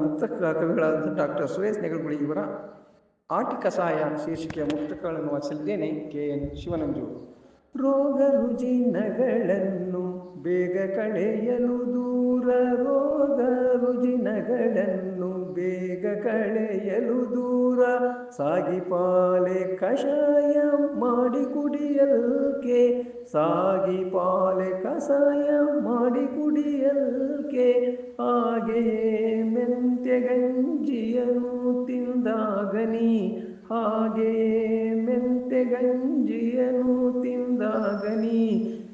ಮುಕ್ತ ಕವಿಗಳಾದಂಥ ಡಾಕ್ಟರ್ ಸುರೇಶ್ ನೆಗಲ್ಗುಳಿ ಇವರ ಆಟಿ ಕಸಾಯ ಶೀರ್ಷಿಕೆಯ ಮುಕ್ತಗಳನ್ನು ವಾಚಿಸಿದ್ದೇನೆ ಕೆ ಎನ್ ಶಿವನಂಜು. ರೋಗ ರುಜಿನಗಳನ್ನು ಬೇಗ ಕಳೆಯಲು ದೂರ, ರೋಗ ರುಜಿನಗಳನ್ನು ಬೇಗ ಕಳೆಯಲು ದೂರ ಸಾಗಿಪಾಲೆ ಕಷಾಯ ಮಾಡಿ ಕುಡಿಯಲ್ಕೆ ಸಾಗಿಪಾಲೆ ಕಷಾಯ ಮಾಡಿ ಕುಡಿಯಲ್ಕೆ, ಹಾಗೆಯೇ ಮೆಂತ್ಯ ಗಂಜಿಯನ್ನು ತಿಂದಾಗನಿ ಹಾಗೆಯೇ ಮೆಂತೆಗಂಜಿಯನು ತಿಂದಾಗನಿ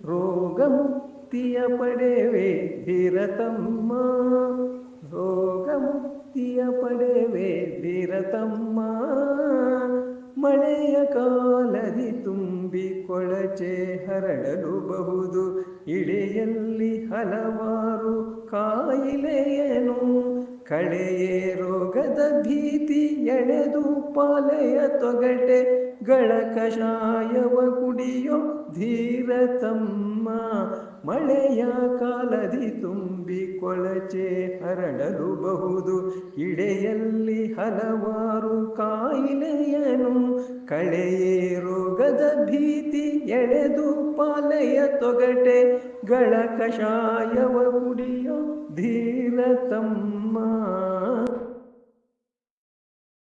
ರೋಗ ಮುಕ್ತಿಯ ಪಡೆವೆ ಧೀರತಮ್ಮ ರೋಗ ಮುಕ್ತಿಯ ಪಡೆವೆ ಧೀರತಮ್ಮ ಮಳೆಯ ಕಾಲದಿ ತುಂಬಿ ಕೊಳಚೆ ಹರಡಲು ಬಹುದು ಇಳೆಯಲ್ಲಿ ಹಲವಾರು ಕಾಯಿಲೆಯನು ಕಳೆಯೇ ರೋಗದ ಭೀತಿ ಎಳೆದು ಪಾಲೆಯ ತೊಗಟೆ ಕಷಾಯವ ಕುಡಿಯೋ ಧೀರ ತಮ್ಮ ಮಳೆಯ ಕಾಲದಿ ತುಂಬಿ ಕೊಳಚೆ ಹರಡಲು ಬಹುದು ಇಡೆಯಲ್ಲಿ ಹಲವಾರು ಕಾಯಿಲೆಯನು ಕಳೆಯೇ ರೋಗದ ಭೀತಿ ಎಳೆದು ಪಾಲೆಯ ತೊಗಟೆ ಕಷಾಯವ ಕುಡಿಯೋ ಧೀರ ತಮ್ಮ